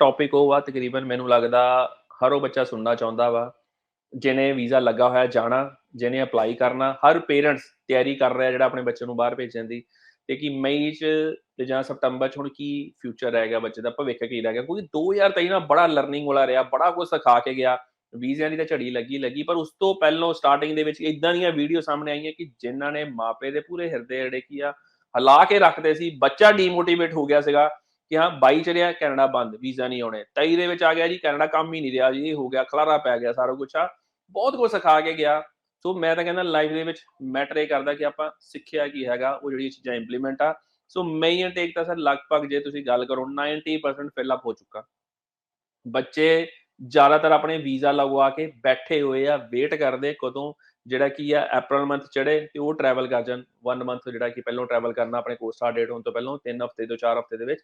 Topic ਉਹ ਵਾ ਤਕਰੀਬਨ ਮੈਨੂੰ ਲੱਗਦਾ ਹਰ ਉਹ ਬੱਚਾ ਸੁਣਨਾ ਚਾਹੁੰਦਾ ਵਾ, ਜਿਹਨੇ ਵੀਜ਼ਾ ਲੱਗਾ ਹੋਇਆ ਜਾਣਾ, ਜਿਹਨੇ ਅਪਲਾਈ ਕਰਨਾ, ਹਰ ਪੇਰੈਂਟਸ ਤਿਆਰੀ ਕਰ ਰਿਹਾ ਜਿਹੜਾ ਆਪਣੇ ਬੱਚੇ ਨੂੰ ਬਾਹਰ ਭੇਜਣ ਦੀ ਤੇ ਕਿ ਮਈ ਚ ਤੇ ਜਾਂ ਸਤੰਬਰ ਚ ਹੁਣ ਕੀ ਫਿਊਚਰ ਰਹਿ ਗਿਆ ਬੱਚੇ ਦਾ, ਭਵਿੱਖ ਕੀ ਰਹਿ ਗਿਆ, ਕਿਉਂਕਿ 2023 ਨਾਲ ਬੜਾ ਲਰਨਿੰਗ ਵਾਲਾ ਰਿਹਾ, ਬੜਾ ਕੁਝ ਸਿਖਾ ਕੇ ਗਿਆ, ਵੀਜ਼ਿਆਂ ਦੀ ਤਾਂ ਝੜੀ ਲੱਗੀ ਲੱਗੀ, ਪਰ ਉਸ ਤੋਂ ਪਹਿਲਾਂ ਸਟਾਰਟਿੰਗ ਦੇ ਵਿੱਚ ਇਦਾਂ ਦੀਆਂ ਵੀਡੀਓ ਸਾਹਮਣੇ ਆਈਆਂ ਕਿ ਜਿਨ੍ਹਾਂ ਨੇ ਮਾਪੇ ਦੇ ਪੂਰੇ ਹਿਰਦੇ ਜਿਹੜੇ ਕੀ ਆ, ਹਲਾ ਕੇ ਰੱਖਦੇ ਸੀ, ਬੱਚਾ ਡੀਮੋਟੀਵੇਟ ਹੋ ਗਿਆ ਸੀਗਾ ਕਿ ਹਾਂ 22 ਚੜਿਆ, ਕੈਨੇਡਾ ਬੰਦ, ਵੀਜ਼ਾ ਨਹੀਂ ਆਉਣੇ। 23 ਦੇ ਵਿੱਚ ਆ ਗਿਆ ਜੀ, ਕੈਨੇਡਾ ਕੰਮ ਹੀ ਨਹੀਂ ਰਿਹਾ ਜੀ, ਇਹ ਹੋ ਗਿਆ, ਖਲਾਰਾ ਪੈ ਗਿਆ ਸਾਰਾ ਕੁਝ ਆ ਬਹੁਤ ਕੁਝ ਸਿਖਾ ਕੇ ਗਿਆ। ਸੋ ਮੈਂ ਤਾਂ ਕਹਿੰਦਾ ਲਾਈਫ ਦੇ ਵਿੱਚ ਮੈਟਰ ਇਹ ਕਰਦਾ ਕਿ ਆਪਾਂ ਸਿੱਖਿਆ ਕੀ ਹੈਗਾ, ਉਹ ਜਿਹੜੀਆਂ ਚੀਜ਼ਾਂ ਇੰਪਲੀਮੈਂਟ ਆ। ਸੋ ਮੇਈ ਟੇਕ ਤਾਂ ਸਰ ਲਗਭਗ ਜੇ ਤੁਸੀਂ ਗੱਲ ਕਰੋ 90% ਫਿਲ ਅਪ ਹੋ ਚੁੱਕਾ। ਬੱਚੇ ਜ਼ਿਆਦਾਤਰ ਆਪਣੇ ਵੀਜ਼ਾ ਲਗਵਾ ਕੇ ਬੈਠੇ ਹੋਏ ਆ ਵੇਟ ਕਰਦੇ ਕਦੋਂ ਜਿਹੜਾ ਕੀ ਆ, April ਮੰਥ ਚੜੇ ਤੇ ਉਹ ਟਰੈਵਲ ਕਰ ਜਾਣ। 1 ਮੰਥ ਜਿਹੜਾ ਕਿ ਪਹਿਲਾਂ ਟਰੈਵਲ ਕਰਨਾ ਆਪਣੇ ਕੋਲ ਸਟਾਰਟ ਡੇਟ ਹੋਣ ਤੋਂ ਪਹਿਲਾਂ 3 ਹਫ਼ਤੇ ਤੋਂ 4 ਹਫ਼ਤੇ ਦੇ ਵਿੱਚ।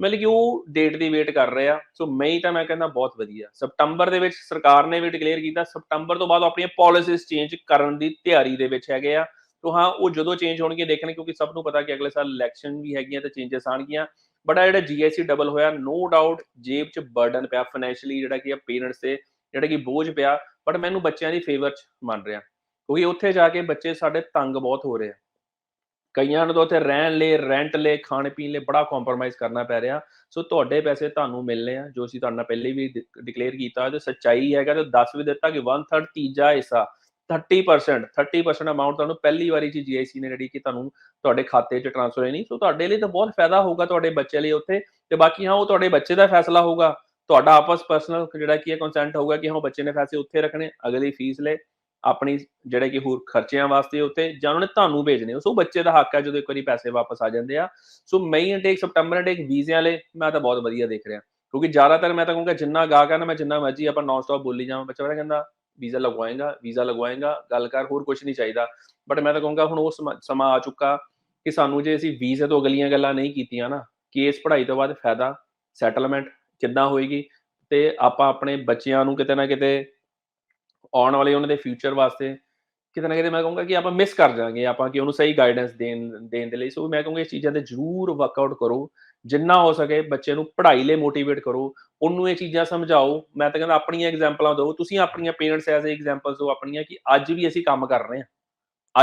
ਮਤਲਬ ਕਿ ਉਹ ਡੇਟ ਦੀ ਵੇਟ ਕਰ ਰਹੇ ਆ। ਸੋ ਮਈ ਤਾਂ ਮੈਂ ਕਹਿੰਦਾ ਬਹੁਤ ਵਧੀਆ। ਸਪਟੰਬਰ ਦੇ ਵਿੱਚ ਸਰਕਾਰ ਨੇ ਵੀ ਡਿਕਲੇਅਰ ਕੀਤਾ ਸਪਟੰਬਰ ਤੋਂ ਬਾਅਦ ਆਪਣੀਆਂ ਪਾਲਿਸੀਜ਼ ਚੇਂਜ ਕਰਨ ਦੀ ਤਿਆਰੀ ਦੇ ਵਿੱਚ ਹੈਗੇ ਆ। ਤੋ ਹਾਂ, ਉਹ ਜਦੋਂ ਚੇਂਜ ਹੋਣਗੇ ਦੇਖਣ, ਕਿਉਂਕਿ ਸਭ ਨੂੰ ਪਤਾ ਕਿ ਅਗਲੇ ਸਾਲ ਇਲੈਕਸ਼ਨ ਵੀ ਹੈਗੀਆਂ ਤੇ ਚੇਂਜਸ ਆਣਗੀਆਂ ਬਟ ਆ ਜਿਹੜਾ ਜੀਐਸਟੀ ਡਬਲ ਹੋਇਆ ਨੋ ਡਾਊਟ ਜੇਬ 'ਚ ਬਰਡਨ ਪਿਆ ਫਾਈਨੈਂਸ਼ੀਅਲੀ ਜਿਹੜਾ ਕਿ ਆ ਪੇਰੈਂਟਸ ਤੇ ਜਿਹੜਾ ਕਿ ਬੋਝ ਪਿਆ। ਬਟ ਮੈਨੂੰ ਬੱਚਿਆਂ ਦੀ ਫੇਵਰ 'ਚ ਮੰਨ ਰਿਹਾ। ਕਿਉਂਕਿ ਉੱਥੇ ਜਾ ਕੇ ਬੱਚੇ ਸਾਡੇ ਤੰਗ ਬਹੁਤ ਹੋ ਰਹੇ ਆ। ਕਈਆਂ ਨੂੰ ਤਾਂ ਉੱਥੇ ਰਹਿਣ ਲਈ ਰੈਂਟ ਲਈ, ਖਾਣ ਪੀਣ ਲਈ ਬੜਾ ਕੰਪਰੋਮਾਈਜ਼ ਕਰਨਾ ਪੈ ਰਿਹਾ। ਸੋ ਤੁਹਾਡੇ ਪੈਸੇ ਤੁਹਾਨੂੰ ਮਿਲਨੇ ਆ, ਜੋ ਅਸੀਂ ਤੁਹਾਡੇ ਨਾਲ ਪਹਿਲੇ ਵੀ ਡਿਕਲੇਅਰ ਕੀਤਾ ਤੇ ਸੱਚਾਈ ਹੈਗਾ ਤੇ ਦੱਸ ਵੀ ਦਿੱਤਾ ਕਿ 1/3 ਤੀਜਾ ਹਿੱਸਾ 30% 30% ਅਮਾਉਂਟ ਤੁਹਾਨੂੰ ਪਹਿਲੀ ਵਾਰੀ ਚ ਜੀਆਈਸੀ ਨੇ ਜਿਹੜੀ ਕਿ ਤੁਹਾਨੂੰ ਤੁਹਾਡੇ ਖਾਤੇ 'ਚ ਟ੍ਰਾਂਸਫਰ ਹੋਣੀ ਸੋ ਤੁਹਾਡੇ ਲਈ ਤਾਂ ਬਹੁਤ ਫਾਇਦਾ ਹੋਊਗਾ ਤੁਹਾਡੇ ਬੱਚੇ ਲਈ ਉੱਥੇ। ਤੇ ਬਾਕੀ ਹਾਂ, ਉਹ ਤੁਹਾਡੇ ਬੱਚੇ ਦਾ ਫੈਸਲਾ ਹੋਊਗਾ। ਤੁਹਾਡਾ ਆਪਸ ਪਰਸਨਲ ਜਿਹੜਾ ਕੀ ਹੈ ਕੰਸੈਂਟ ਹੋਊਗਾ ਕਿ ਹਾਂ ਬੱਚੇ ਨੇ ਪੈਸੇ ਉੱਥੇ ਰੱਖਣੇ, ਅਗਲੀ ਫੀਸ ਲੈ। ਆਪਣੀ ਜਿਹੜੇ ਕਿ ਹੋਰ ਖਰਚਿਆਂ ਵਾਸਤੇ ਉੱਤੇ ਜਾਂ ਉਹਨਾਂ ਤੁਹਾਨੂੰ ਭੇਜਣੇ, ਸੋ ਬੱਚੇ ਦਾ ਹੱਕ ਹੈ ਜਦੋਂ ਇੱਕ ਵਾਰੀ ਪੈਸੇ ਵਾਪਸ ਆ ਜਾਂਦੇ ਆ। So May intake September intake ਵੀਜ਼ਿਆਂ ਲਈ ਮੈਂ ਤਾਂ ਬਹੁਤ ਵਧੀਆ ਦੇਖ ਰਿਹਾ। ਕਿਉਂਕਿ ਜ਼ਿਆਦਾਤਰ ਮੈਂ ਤਾਂ ਕਹੂੰਗਾ ਜਿੰਨਾ ਗਾ ਕਰਨਾ ਮੈਂ ਜਿੰਨਾ ਮਰਜ਼ੀ ਆਪਾਂ ਨਾਨ ਸਟਾਪ ਬੋਲੀ ਜਾਵਾਂ, ਬੱਚਾ ਬੜਾ ਕਹਿੰਦਾ, ਵੀਜ਼ਾ ਲਗਵਾਏਗਾ ਵੀਜ਼ਾ ਲਗਵਾਏਗਾ, ਗੱਲ ਕਰ, ਹੋਰ ਕੁਝ ਨਹੀਂ ਚਾਹੀਦਾ। ਬਟ ਮੈਂ ਤਾਂ ਕਹੂੰਗਾ ਹੁਣ ਉਹ ਸਮਾਂ ਆ ਚੁੱਕਾ ਕਿ ਸਾਨੂੰ ਜੇ ਅਸੀਂ ਵੀਜ਼ੇ ਤੋਂ ਅਗਲੀਆਂ ਗੱਲਾਂ ਨਹੀਂ ਕੀਤੀਆਂ ਨਾ, ਕੇਸ ਪੜ੍ਹਾਈ ਤੋਂ ਬਾਅਦ ਫਾਇਦਾ ਸੈਟਲਮੈਂਟ ਕਿੱਦਾਂ ਹੋਏਗੀ ਤੇ ਆਪਾਂ ਆਪਣੇ ਬੱਚਿਆਂ ਨੂੰ ਕਿਤੇ ਨਾ ਕਿਤੇ ਆਉਣ ਵਾਲੇ ਉਹਨਾਂ ਦੇ ਫਿਊਚਰ ਵਾਸਤੇ ਕਿਤੇ ਨਾ ਕਿਤੇ ਮੈਂ ਕਹੂੰਗਾ ਕਿ ਆਪਾਂ ਮਿਸ ਕਰ ਜਾਾਂਗੇ ਆਪਾਂ ਕਿ ਉਹਨੂੰ ਸਹੀ ਗਾਈਡੈਂਸ ਦੇਣ ਦੇਣ ਦੇ ਲਈ। ਸੋ ਮੈਂ ਕਹੂੰਗਾ ਇਸ ਚੀਜ਼ਾਂ ਤੇ ਜ਼ਰੂਰ ਵਰਕਆਊਟ ਕਰੋ। ਜਿੰਨਾ ਹੋ ਸਕੇ ਬੱਚੇ ਨੂੰ ਪੜ੍ਹਾਈ ਲਈ ਮੋਟੀਵੇਟ ਕਰੋ। ਉਹਨੂੰ ਇਹ ਚੀਜ਼ਾਂ ਸਮਝਾਓ। ਮੈਂ ਤਾਂ ਕਹਿੰਦਾ ਆਪਣੀਆਂ ਐਗਜ਼ਾਮਪਲਾਂ ਦਿਓ। ਤੁਸੀਂ ਆਪਣੀਆਂ ਪੇਰੈਂਟਸ ਐਜ਼ ਐਗਜ਼ਾਮਪਲਸ ਦਿਓ ਆਪਣੀਆਂ ਕਿ ਅੱਜ ਵੀ ਅਸੀਂ ਕੰਮ ਕਰ ਰਹੇ ਹਾਂ।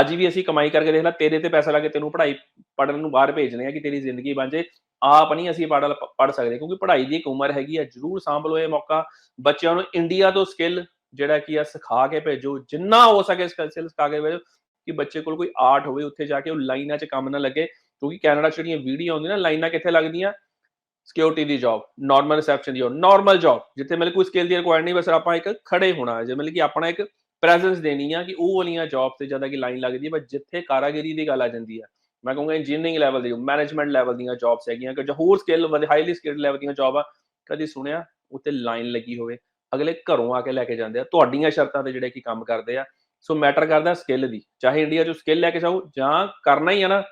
ਅੱਜ ਵੀ ਅਸੀਂ ਕਮਾਈ ਕਰਕੇ ਦੇਖ ਲੈ, ਤੇਰੇ ਤੇ ਪੈਸਾ ਲਾ ਕੇ ਤੈਨੂੰ ਪੜ੍ਹਾਈ ਪੜਨ ਨੂੰ ਬਾਹਰ ਭੇਜਨੇ ਆ ਕਿ ਤੇਰੀ ਜ਼ਿੰਦਗੀ ਬਣ ਜੇ। ਆਪ ਨਹੀਂ ਅਸੀਂ ਪੜ੍ਹ ਪੜ੍ਹ ਸਕਦੇ ਕਿਉਂਕਿ ਪੜ੍ਹਾਈ ਦੀ ਇੱਕ ਉਮਰ ਹੈਗੀ ਆ। ਜਰੂਰ ਸਾਂਭ ਲਓ ਇਹ ਮੌਕਾ। ਬੱਚਿਆਂ ਨੂੰ ਇੰਡੀਆ ਤੋਂ ਸਕਿੱਲ ਜਿਹੜਾ ਕੀ ਆ ਸਿਖਾ ਕੇ ਭੇਜੋ, ਜਿੰਨਾ ਹੋ ਸਕੇ ਸਕਿੱਲ ਸਿਖਾ ਕੇ ਭੇਜੋ ਕਿ ਬੱਚੇ ਕੋਲ ਕੋਈ ਆਰਟ ਹੋਵੇ ਉੱਥੇ ਜਾ ਕੇ ਉਹ ਲਾਈਨਾਂ 'ਚ ਕੰਮ ਨਾ ਲੱਗੇ। ਕਿਉਂਕਿ ਕੈਨੇਡਾ 'ਚ ਜਿਹੜੀਆਂ ਵੀਡੀਓ ਆਉਂਦੀਆਂ ਨਾ, ਲਾਈਨਾਂ ਕਿੱਥੇ ਲੱਗਦੀਆਂ? ਸਿਕਿਉਰਿਟੀ ਦੀ ਜੌਬ ਨਾਰਮਲ ਰਿਸੈਪਸ਼ਨ ਦੀ ਨਾਰਮਲ ਜੌਬ ਜਿੱਥੇ ਮਤਲਬ ਕੋਈ ਸਕਿੱਲ ਦੀ ਰਿਕੁਆਇਰ ਨਹੀਂ, ਬਸ ਆਪਾਂ ਇੱਕ ਖੜੇ ਹੋਣਾ ਜੇ ਮਤਲਬ ਕਿ ਆਪਣਾ ਇੱਕ ਪ੍ਰੈਜ਼ੈਂਸ ਦੇਣੀ ਆ ਕਿ ਉਹ ਵਾਲੀਆਂ ਜੌਬ ਤੇ ਜ਼ਿਆਦਾ ਕਿ ਲਾਈਨ ਲੱਗਦੀ ਹੈ, ਬਸ ਜਿੱਥੇ ਕਾਰਾਗਰੀ ਦੀ ਗੱਲ ਆ ਜਾਂਦੀ ਆ ਮੈਂ ਕਹੂੰਗਾ ਇੰਜੀਨੀਅਰਿੰਗ ਲੈਵਲ ਦੀ ਮੈਨੇਜਮੈਂਟ ਲੈਵਲ ਦੀਆਂ ਜੌਬਸ ਹੈਗੀਆਂ, ਕਿ ਜੋ ਹੋਰ ਸਕਿੱਲ ਹਾਈਲੀ ਸਕਿਲਡ ਲੈਵਲ ਦੀਆਂ ਜੌਬ ਆ, ਕਦੀ ਸੁਣਿਆ? ਉੱਤੇ ਲਾਈਨ ਲੱਗੀ ਹੋਵੇ। ਅਗਲੇ ਘਰੋਂ ਆ ਕੇ ਲੈ ਕੇ ਜਾਂਦੇ ਆ। ਤੁਹਾਡੀਆਂ ਸ਼ਰਤਾਂ ਤੇ ਜਿਹੜੇ ਕੀ ਕੰਮ ਕਰਦੇ ਆ। ਸੋ ਮੈਟਰ ਕਰਦਾ ਸਕਿੱਲ ਦੀ। ਚਾਹੇ ਇੰਡੀਆ 'ਚ ਸਕਿੱਲ ਲੈ ਕੇ ਜਾਓ ਜਾਂ ਕਰਨਾ ਹੀ ਆ ਨਾ,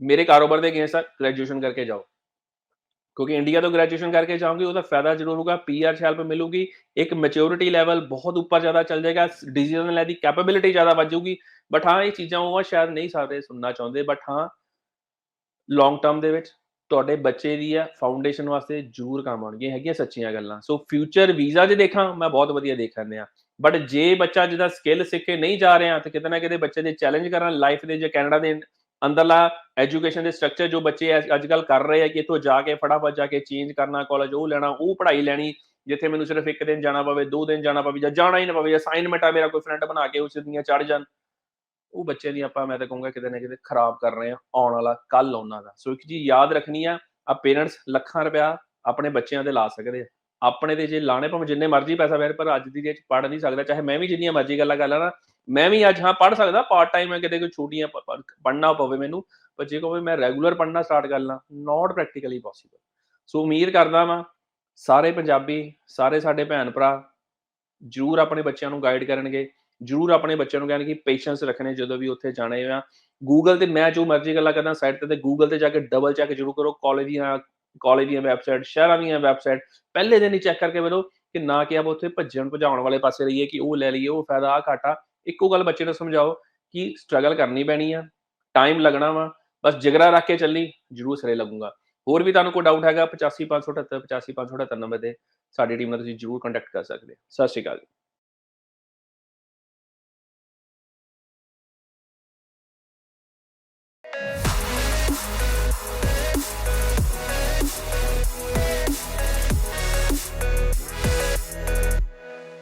ਮੇਰੇ ਕਾਰੋਬਾਰ ਦੇ ਅਗੇਂਸਟ ਗ੍ਰੈਜੂਏਸ਼ਨ ਕਰਕੇ ਜਾਓ। ਕਿਉਂਕਿ ਇੰਡੀਆ ਤੋਂ ਗ੍ਰੈਜੂਏਸ਼ਨ ਕਰਕੇ ਜਾਓਗੇ, ਉਹਦਾ ਫਾਇਦਾ ਜ਼ਰੂਰ ਹੋਊਗਾ ਪੀਆਰ ਹੈਲਪ ਮਿਲੂਗੀ, ਇੱਕ ਮੈਚੁਰਿਟੀ ਲੈਵਲ ਬਹੁਤ ਉੱਪਰ ਜ਼ਿਆਦਾ ਚੱਲ ਜਾਏਗਾ ਡਿਸੀਜਨ ਲੈ ਦੀ ਕੈਪੇਬਿਲਿਟੀ ਜ਼ਿਆਦਾ ਵੱਜੂਗੀ ਬਟ ਹਾਂ, ਇਹ ਚੀਜ਼ਾਂ ਉਹ ਸ਼ਾਇਦ ਨਹੀਂ ਸਾਰੇ ਸੁਣਨਾ ਚਾਹੁੰਦੇ ਬਟ ਹਾਂ ਲੌਂਗ ਟਰਮ ਦੇ ਵਿੱਚ ਤੁਹਾਡੇ ਬੱਚੇ ਦੀ ਆ ਫਾਊਂਡੇਸ਼ਨ ਵਾਸਤੇ ਜ਼ਰੂਰ ਕੰਮ ਆਉਣਗੀਆਂ, ਹੈਗੀਆਂ ਸੱਚੀਆਂ ਗੱਲਾਂ। ਸੋ ਫਿਊਚਰ ਵੀਜ਼ਾ ਜੇ ਦੇਖਾਂ, ਮੈਂ ਬਹੁਤ ਵਧੀਆ ਦੇਖ ਰਹੇ ਆ ਬਟ ਜੇ ਬੱਚਾ ਜਿਹਦਾ ਸਕਿੱਲ ਸਿੱਖ ਕੇ ਨਹੀਂ ਜਾ ਰਿਹਾ, ਤੇ ਕਿਤੇ ਨਾ ਕਿਤੇ ਬੱਚੇ ਦੇ ਚੈਲੰਜ ਕਰਨ ਲਾਈਫ ਦੇ ਜੇ ਕੈਨੇਡਾ ਦੇ ਅੰਦਰਲਾ ਐਜੂਕੇਸ਼ਨ ਦੇ ਸਟਰਕਚਰ ਜੋ ਬੱਚੇ ਅੱਜ ਕੱਲ ਕਰ ਰਹੇ ਆ, ਕਿ ਇਥੋਂ ਜਾ ਕੇ ਫਟਾਫਟ ਜਾ ਕੇ ਚੇਂਜ ਕਰਨਾ ਕਾਲਜ ਉਹ ਲੈਣਾ, ਉਹ ਪੜ੍ਹਾਈ ਲੈਣੀ, ਜਿੱਥੇ ਮੈਨੂੰ ਸਿਰਫ ਇੱਕ ਦਿਨ ਜਾਣਾ ਪਵੇ, ਦੋ ਦਿਨ ਜਾਣਾ ਪਵੇ ਜਾਂ ਜਾਣਾ ਹੀ ਨਾ ਪਵੇ ਅਸਾਈਨਮੈਂਟ ਆ ਮੇਰਾ, ਕੋਈ ਫਰੈਂਡ ਬਣਾ ਕੇ ਉਸ ਦੀਆਂ ਚੜ ਜਾਣ। ਉਹ ਬੱਚੇ ਦੀ ਆਪਾਂ ਮੈਂ ਤਾਂ ਕਹੂੰਗਾ ਕਿਤੇ ਨਾ ਕਿਤੇ ਖਰਾਬ ਕਰ ਰਹੇ ਆ ਆਉਣ ਵਾਲਾ ਕੱਲ ਉਹਨਾਂ ਦਾ। ਸੋ ਇੱਕ ਚੀਜ਼ ਯਾਦ ਰੱਖਣੀ ਆ ਆ ਪੇਰੈਂਟਸ ਲੱਖਾਂ ਰੁਪਇਆ ਆਪਣੇ ਬੱਚਿਆਂ ਦੇ ਲਾ ਸਕਦੇ ਆ। ਆਪਣੇ ਤੇ ਜੇ ਲਾਣੇ ਭਾਵੇਂ ਜਿੰਨੇ ਮਰਜ਼ੀ ਪੈਸਾ ਵੇਰ, ਪਰ ਅੱਜ ਦੀ ਡੇਟ ਪੜ ਨਹੀਂ ਸਕਦਾ। ਚਾਹੇ ਮੈਂ ਵੀ ਜਿੰਨੀਆਂ ਮਰਜ਼ੀ ਗੱਲਾਂ ਕਰ ਲਾਂ ਮੈਂ ਵੀ ਅੱਜ ਹਾਂ ਪੜ ਸਕਦਾ ਪਾਰਟ ਟਾਈਮ ਹੈ ਕਿਤੇ ਕੋਈ ਛੋਟੀਆਂ ਪੜਨਾ ਪਵੇ ਮੈਨੂੰ, ਪਰ ਜੇ ਕੋਈ ਮੈਂ ਰੈਗੂਲਰ ਪੜਨਾ ਸਟਾਰਟ ਕਰ ਲਾਂ ਨਾਟ ਪ੍ਰੈਕਟੀਕਲੀ ਪੋਸੀਬਲ ਸੋ ਉਮੀਦ ਕਰਦਾ ਵਾਂ, ਸਾਰੇ ਪੰਜਾਬੀ, ਸਾਰੇ ਸਾਡੇ ਭੈਣ ਭਰਾ ਜਰੂਰ ਆਪਣੇ ਬੱਚਿਆਂ ਨੂੰ ਗਾਈਡ ਕਰਨਗੇ। ਜਰੂਰ ਆਪਣੇ ਬੱਚਿਆਂ ਨੂੰ ਕਹਿਣ ਕਿ ਪੇਸ਼ੈਂਸ ਰੱਖਣੇ ਜਦੋਂ ਵੀ ਉੱਥੇ ਜਾਣੇ ਆ ਗੂਗਲ ਤੇ ਮੈਂ ਜੋ ਮਰਜ਼ੀ ਗੱਲਾਂ ਕਰਦਾ ਸਾਈਟ ਤੇ ਤੇ ਗੂਗਲ ਤੇ ਜਾ ਕੇ ਡਬਲ ਚੈੱਕ ਜਰੂਰ ਕਰੋ, ਕਾਲਜ ਦੀਆਂ ਕਾਲਜ ਦੀਆਂ ਵੈਬਸਾਈਟ ਸ਼ਹਿਰਾਂ ਦੀਆਂ ਵੈਬਸਾਈਟ ਪਹਿਲੇ ਦਿਨ ਹੀ ਚੈੱਕ ਕਰਕੇ ਵੇਖੋ ਕਿ ਨਾ ਕਿ ਆਪ ਉੱਥੇ ਭੱਜਣ ਭਜਾਉਣ ਵਾਲੇ ਪਾਸੇ ਰਹੀਏ ਕਿ ਉਹ ਲੈ ਲਈਏ, ਉਹ ਫਾਇਦਾ ਆ ਘਾਟਾ। ਇੱਕੋ ਗੱਲ ਬੱਚੇ ਨੂੰ ਸਮਝਾਓ ਕਿ ਸਟਰਗਲ ਕਰਨੀ ਪੈਣੀ ਆ ਟਾਈਮ ਲੱਗਣਾ ਵਾ, ਬਸ ਜਿਗਰਾ ਰੱਖ ਕੇ ਚੱਲੀ, ਜਰੂਰ ਸਰੇ ਲੱਗੂਗਾ। ਹੋਰ ਵੀ ਤੁਹਾਨੂੰ ਕੋਈ ਡਾਊਟ ਹੈਗਾ 85578 85578 ਨੰਬਰ ਤੇ ਸਾਡੀ ਟੀਮ ਨਾਲ ਤੁਸੀਂ ਜਰੂਰ ਕੰਟੈਕਟ ਕਰ ਸਕਦੇ ਹੋ। ਸਤਿ ਸ਼੍ਰੀ ਅਕਾਲ